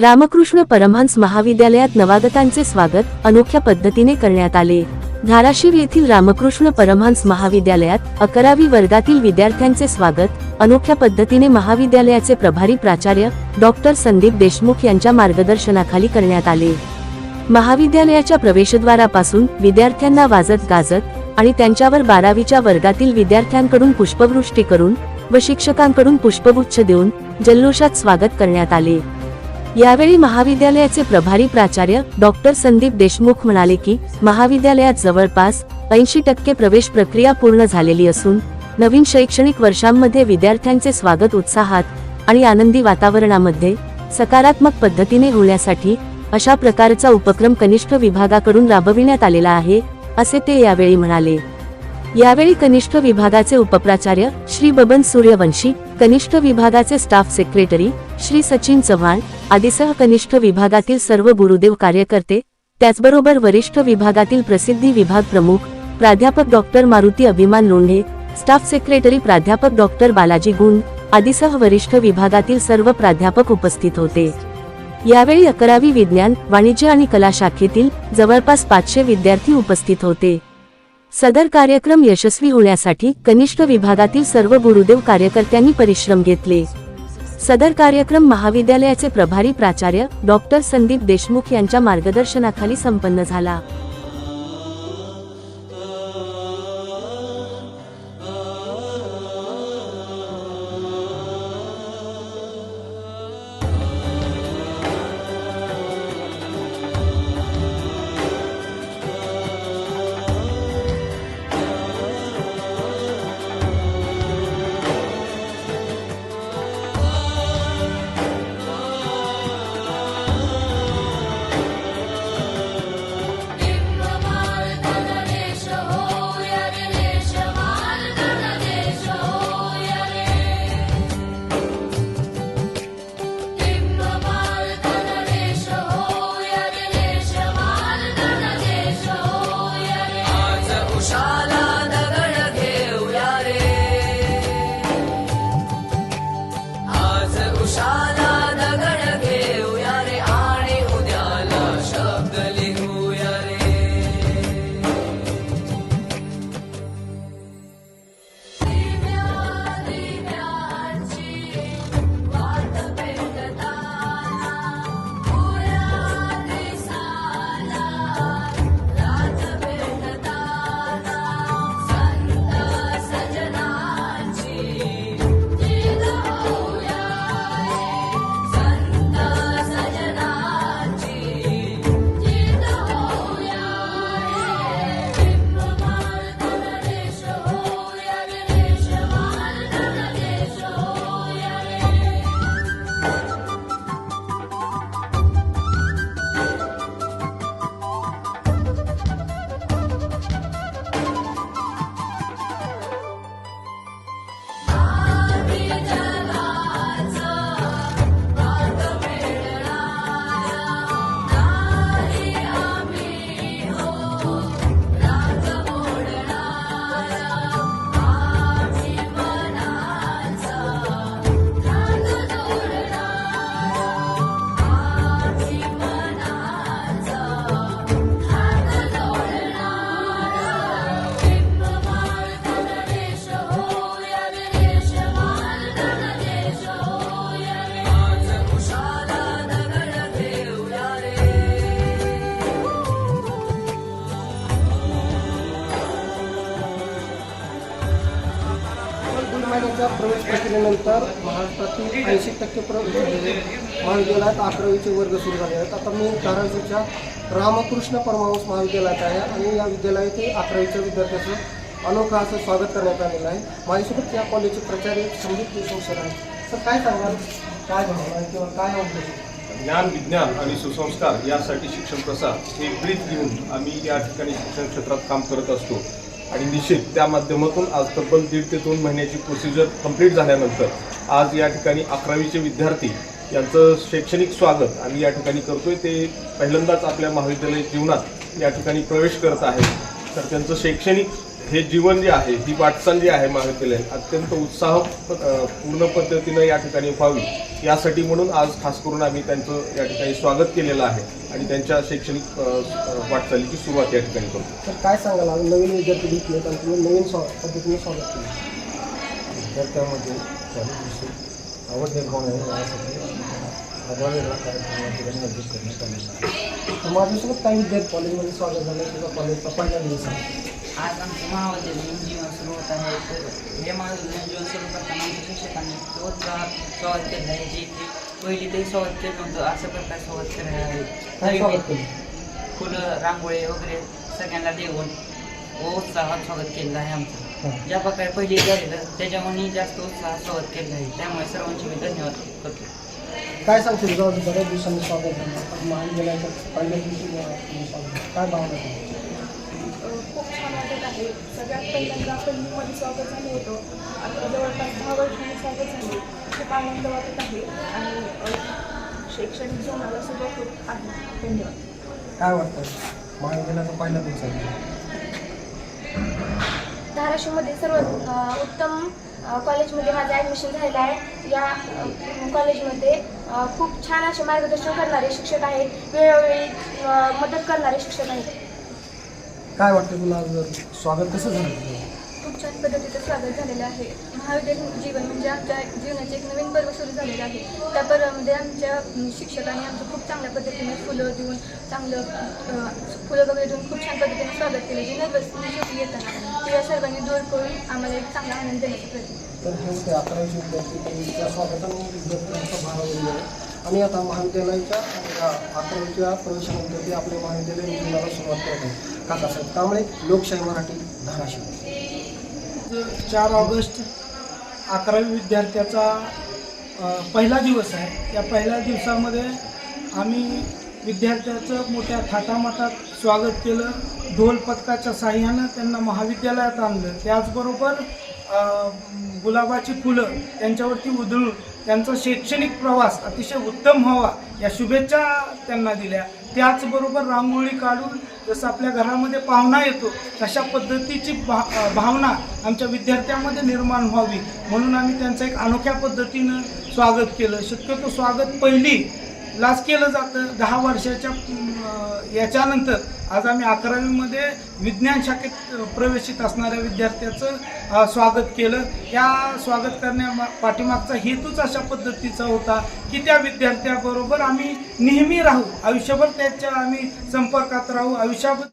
रामकृष्ण परमहंस महाविद्यालयात नवागतांचे स्वागत अनोख्या पद्धतीने करण्यात आले. धाराशिव येथील रामकृष्ण परमहंस महाविद्यालयात अकरावी वर्गातील विद्यार्थ्यांचे स्वागत अनोख्या पद्धतीने महाविद्यालयाचे प्रभारी प्राचार्य डॉक्टर संदीप देशमुख यांच्या मार्गदर्शनाखाली करण्यात आले. महाविद्यालयाच्या प्रवेशद्वारापासून विद्यार्थ्यांना वाजत गाजत आणि त्यांच्यावर बारावीच्या वर्गातील विद्यार्थ्यांकडून पुष्पवृष्टी करून व शिक्षकांकडून पुष्पगुच्छ देऊन जल्लोषात स्वागत करण्यात आले. यावेळी महाविद्यालयाचे प्रभारी प्राचार्य डॉक्टर संदीप देशमुख म्हणाले की महाविद्यालयात जवळपास ऐंशी टक्के प्रवेश प्रक्रिया पूर्ण झालेली असून नवीन शैक्षणिक वर्षांमध्ये विद्यार्थ्यांचे स्वागत उत्साहात आणि आनंदी वातावरणामध्ये सकारात्मक पद्धतीने होण्यासाठी अशा प्रकारचा उपक्रम कनिष्ठ विभागाकडून राबविण्यात आलेला आहे असे ते यावेळी म्हणाले. यावेळी कनिष्ठ विभागाचे उपप्राचार्य श्री बबन सूर्यवंशी कनिष्ठ विभागाचे स्टाफ सेक्रेटरी श्री सचिन चव्हाण आदीसह कनिष्ठ विभागातील सर्व गुरुदेव कार्यकर्ते त्याचबरोबर वरिष्ठ विभागातील प्रसिद्धी विभाग प्रमुख प्राध्यापक doctor Maruti Abhiman Londhe staff secretary प्राध्यापक डॉक्टर बालाजी गुण आदीसह वरिष्ठ विभागातील सर्व प्राध्यापक उपस्थित होते. यावेळी अकरावी विज्ञान वाणिज्य आणि कला शाखेतील जवळपास पाचशे विद्यार्थी उपस्थित होते. सदर कार्यक्रम यशस्वी होण्यासाठी कनिष्ठ विभागातील सर्व गुरुदेव कार्यकर्त्यांनी परिश्रम घेतले. सदर कार्यक्रम महाविद्यालयाचे प्रभारी प्राचार्य डॉक्टर संदीप देशमुख यांच्या मार्गदर्शनाखाली संपन्न झाला. आज दोन प्रवेश प्रक्रियेनंतर महाराष्ट्रातील ऐंशी टक्के प्रवेश म्हणजे महाविद्यालयात अकरावीचे वर्ग सुरू झाले आहेत. आता मी धाराशिवच्या रामकृष्ण परमहंस महाविद्यालयात आहे आणि या विद्यालयातील अकरावीच्या विद्यार्थ्याचं अनोखा असं स्वागत करण्यात आलेलं आहे. माझ्यासोबत या कॉलेजचे प्राचार्य संदीप देशमुख सर आहेत. सर काय सांगाल? काय भावना किंवा काय उद्देश ज्ञान विज्ञान आणि सुसंस्कार यासाठी शिक्षण प्रसार हे ब्रीज घेऊन आम्ही या ठिकाणी शिक्षण क्षेत्रात काम करत असतो. आणि निश्चित त्या माध्यमातून आज तब्बल दीड ते दोन महिन्याची प्रोसिजर कंप्लीट झाल्यानंतर आज या ठिकाणी अकरावीचे विद्यार्थी यांचं शैक्षणिक स्वागत आम्ही या ठिकाणी करतोय. ते पहिल्यांदाच आपल्या महाविद्यालय जीवनात या ठिकाणी प्रवेश करत आहेत. तर त्यांचं शैक्षणिक हे जीवन जे आहे ही वाटचाल जी आहे महाविद्यालयात अत्यंत उत्साह पूर्ण पद्धतीनं या ठिकाणी व्हावी यासाठी म्हणून आज खास करून आम्ही त्यांचं या ठिकाणी स्वागत केलेलं आहे आणि त्यांच्या शैक्षणिक वाटचालीची सुरुवात या ठिकाणी करतो. तर काय सांगाल आज नवीन विद्यार्थी भेटलेत आणि तुम्ही नवीन स्वागत पद्धतीने स्वागत केलं. विद्यार्थ्यामध्ये आवड निर्माण आहे तर माझ्यासोबत काही विद्यार्थी कॉलेजमध्ये स्वागत झालं किंवा कॉलेजचा पहिला दिवस आहे. आज आमचं महाविद्यालयीन जीवन सुरू होत आहे तर हे महाविद्यालयीन जीवन सुरू करताना आमच्या शिक्षकांनी उत्साह स्वागत केलं आहे जे की पहिली ते स्वागत केलं नव्हतं अशा प्रकारे स्वागत केलं आहे फुलं रांगोळी वगैरे सगळ्यांना देऊन व उत्साहात स्वागत केलं आहे आमचं. ज्या प्रकारे पहिली झालेलं त्याच्यामुळे जास्त उत्साहात स्वागत केलं आहे त्यामुळे सर्वांचे मी धन्यवाद करतो. काय दे, बऱ्याच दिवसांनी स्वागत पहिल्या दिवशी. काय भावना आहे? खूप छान वाटत आहे. सगळ्यात पहिल्यांदा पहिलीमध्ये स्वागत झालं होतं. आता जवळपास दहा वर्षांनी स्वागत झाले. खूप आनंद वाटत आहे. आणि शैक्षणिक जीवनाला सुरुवात होत आहे. धन्यवाद. काय वाटतं? महाविद्यालयाचा पहिला दिवस आहे. धाराशिवमध्ये सर्व उत्तम कॉलेजमध्ये माझं ॲडमिशन झालेलं आहे. या कॉलेजमध्ये खूप छान असे मार्गदर्शन करणारे शिक्षक आहेत. वेळोवेळी मदत करणारे शिक्षक आहेत. काय वाटतं तुला आज स्वागत कसं झालं तुझं? खूप छान पद्धतीचं स्वागत झालेलं आहे महाविद्यालयीन जीवन म्हणजे आमच्या जीवनाचे एक नवीन पर्व सुरू झालेलं आहे त्या पर्वामध्ये आमच्या अम, शिक्षकांनी आमचं खूप चांगल्या पद्धतीने फुलं देऊन चांगलं अ, फुलं वगैरे देऊन खूप छान पद्धतीने स्वागत केलं जे नर्वसनेस होती येताना ते या सर्वांनी दूर करून आम्हाला एक चांगला आनंद देण्याचा प्रयत्न तर हे होते अकरावीचे विद्यार्थी विद्यार्थ्यांचा भाग वगैरे. आणि आता महाविद्यालयाच्या अकरावीच्या प्रवेशानंतर आपले आपल्या महाविद्यालयीन सुरुवात करत. आहेत काकासाहेब कांबळे लोकशाही मराठी धाराशिव. चार ऑगस्ट अकरावी विद्यार्थ्याचा पहिला दिवस आहे. त्या पहिल्या दिवसामध्ये आम्ही विद्यार्थ्याचं मोठ्या थाटामाटात स्वागत केलं. ढोल पथकाच्या साह्यानं त्यांना महाविद्यालयात आणलं. त्याचबरोबर गुलाबाची फुलं त्यांच्यावरती उधळून त्यांचा शैक्षणिक प्रवास अतिशय उत्तम व्हावा या शुभेच्छा त्यांना दिल्या. त्याचबरोबर रांगोळी काढून जसं आपल्या घरामध्ये पाहुणा येतो तशा पद्धतीची भा भावना आमच्या विद्यार्थ्यांमध्ये निर्माण व्हावी. म्हणून आम्ही त्यांचं एक अनोख्या पद्धतीनं स्वागत केलं. शक्यतो स्वागत पहिली लाच केलं जातं. दहा वर्षाच्या याच्यानंतर आज आम्ही अकरावीमध्ये विज्ञान शाखेत प्रवेशित असणाऱ्या विद्यार्थ्याचं स्वागत केलं. या स्वागत करण्या पाठीमागचा हेतूच अशा पद्धतीचा होता की त्या विद्यार्थ्याबरोबर आम्ही नेहमी राहू. आयुष्यभर त्याच्या आम्ही संपर्कात राहू. आयुष्याभर